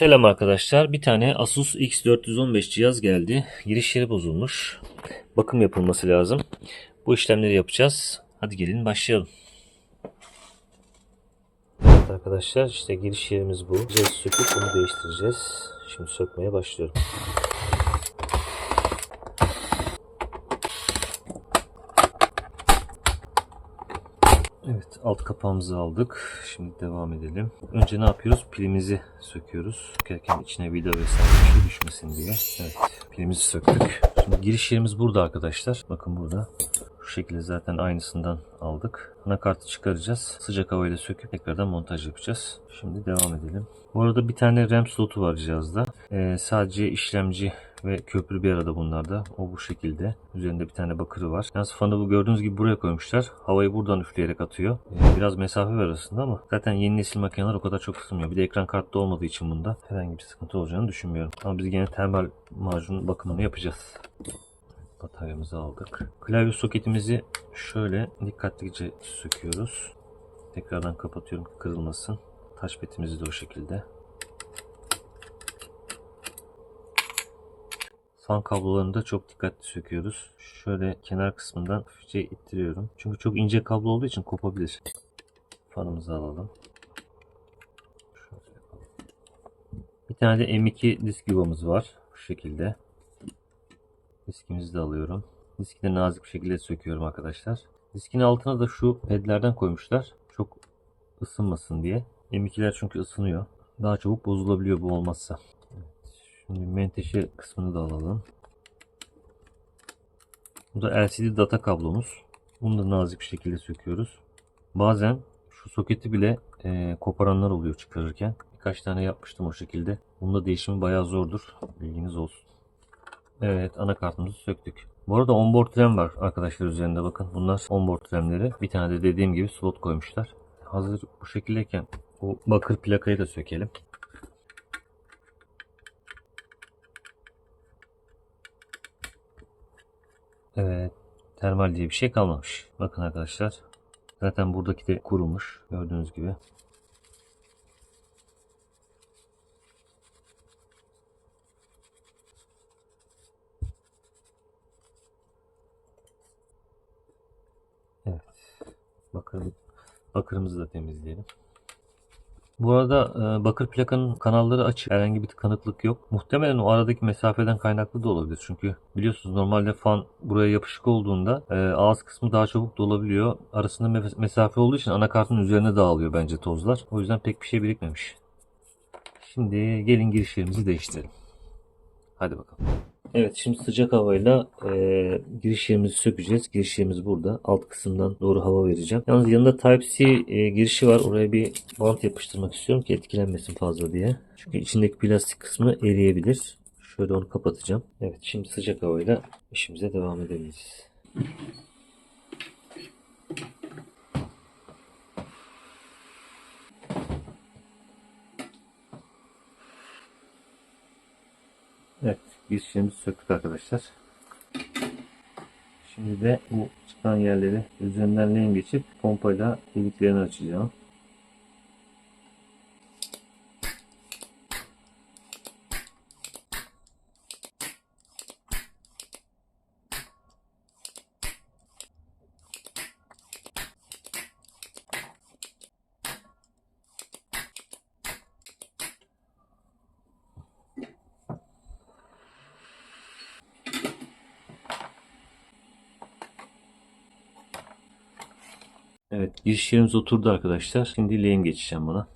Selam arkadaşlar. Bir tane Asus X415 cihaz geldi. Giriş yeri bozulmuş. Bakım yapılması lazım. Bu işlemleri yapacağız. Hadi gelin başlayalım. Evet arkadaşlar işte giriş yerimiz bu. Cihazı söküp bunu değiştireceğiz. Şimdi sökmeye başlıyorum. Evet alt kapağımızı aldık. Şimdi devam edelim. Önce ne yapıyoruz? Pilimizi söküyoruz. Sökerken içine vida vesaire bir şey düşmesin diye. Evet pilimizi söktük. Şimdi giriş yerimiz burada arkadaşlar. Bakın burada. Şu şekilde zaten aynısından aldık. Anakartı çıkaracağız. Sıcak havayla söküp tekrardan montaj yapacağız. Şimdi devam edelim. Bu arada bir tane RAM slotu var cihazda. Ee, sadece işlemci ve köprü bir arada bunlarda. O bu şekilde. Üzerinde bir tane bakırı var. Yalnız fanı bu gördüğünüz gibi buraya koymuşlar. Havayı buradan üfleyerek atıyor. Ee, biraz mesafe var arasında ama zaten yeni nesil makineler o kadar çok ısınmıyor. Bir de ekran kartlı olmadığı için bunda herhangi bir sıkıntı olacağını düşünmüyorum. Ama biz gene termal macun bakımını yapacağız. Bataryamızı aldık. Klavye soketimizi şöyle dikkatlice söküyoruz. Tekrardan kapatıyorum ki kırılmasın. Touchpad'imizi de o şekilde. Fan kablolarını da çok dikkatli söküyoruz. Şöyle kenar kısmından hafifçe ittiriyorum. Çünkü çok ince kablo olduğu için kopabilir. Fanımızı alalım. Bir tane de M2 disk yuvamız var. Bu şekilde. Diskimizi de alıyorum. Diski de nazik bir şekilde söküyorum arkadaşlar. Diskin altına da şu pedlerden koymuşlar. Çok ısınmasın diye. M2'ler çünkü ısınıyor. Daha çabuk bozulabiliyor bu olmazsa. Şimdi menteşe kısmını da alalım. Bu da LCD data kablomuz. Bunu da nazik bir şekilde söküyoruz. Bazen şu soketi bile e, koparanlar oluyor çıkarırken. Birkaç tane yapmıştım o şekilde. Bunda değişimi bayağı zordur. Bilginiz olsun. Evet anakartımızı söktük. Bu arada onboard RAM var arkadaşlar üzerinde bakın. Bunlar onboard RAM'leri. Bir tane de dediğim gibi slot koymuşlar. Hazır bu şekildeyken bu bakır plakayı da sökelim. Evet. Termal diye bir şey kalmamış. Bakın arkadaşlar. Zaten buradaki de kurumuş. Gördüğünüz gibi. Evet. Bakır, bakırımızı da temizleyelim. Bu arada e, bakır plakanın kanalları açık. Herhangi bir tıkanıklık yok. Muhtemelen o aradaki mesafeden kaynaklı da olabilir. Çünkü biliyorsunuz normalde fan buraya yapışık olduğunda e, ağız kısmı daha çabuk dolabiliyor. Arasında me- mesafe olduğu için anakartın üzerine dağılıyor bence tozlar. O yüzden pek bir şey birikmemiş. Şimdi gelin girişlerimizi değiştirelim. Hadi bakalım. Evet şimdi sıcak havayla e, giriş sökeceğiz. Giriş burada. Alt kısımdan doğru hava vereceğim. Yalnız yanında Type-C e, girişi var. Oraya bir bant yapıştırmak istiyorum ki etkilenmesin fazla diye. Çünkü içindeki plastik kısmı eriyebilir. Şöyle onu kapatacağım. Evet şimdi sıcak havayla işimize devam edebiliriz. Evet girişlerimizi söktük arkadaşlar. Şimdi de bu çıkan yerleri üzerinden lehim geçip pompayla deliklerini açacağım. Evet giriş yerimiz oturdu arkadaşlar. Şimdi lehim geçeceğim buna.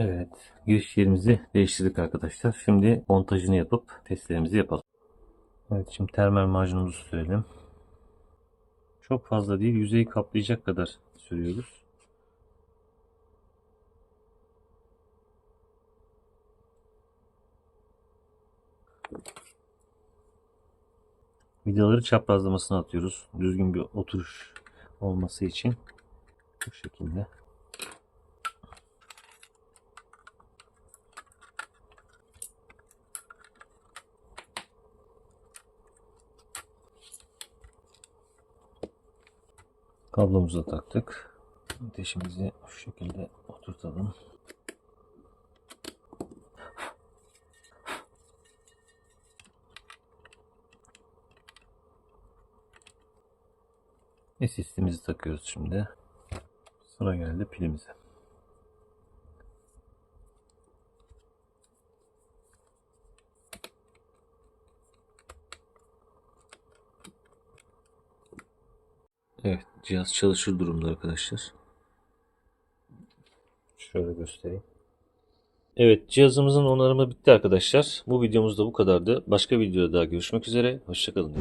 Evet, giriş yerimizi değiştirdik arkadaşlar. Şimdi montajını yapıp testlerimizi yapalım. Evet, şimdi termal macunumuzu sürelim. Çok fazla değil, yüzeyi kaplayacak kadar sürüyoruz. Vidaları çaprazlamasına atıyoruz. Düzgün bir oturuş olması için. Bu şekilde. Kablomuzu da taktık. Ateşimizi şu şekilde oturtalım. SSD'mizi takıyoruz şimdi. Sıra geldi pilimize. Evet, cihaz çalışır durumda arkadaşlar. Şöyle göstereyim. Evet, cihazımızın onarımı bitti arkadaşlar. Bu videomuz da bu kadardı. Başka videoda daha görüşmek üzere. Hoşçakalın.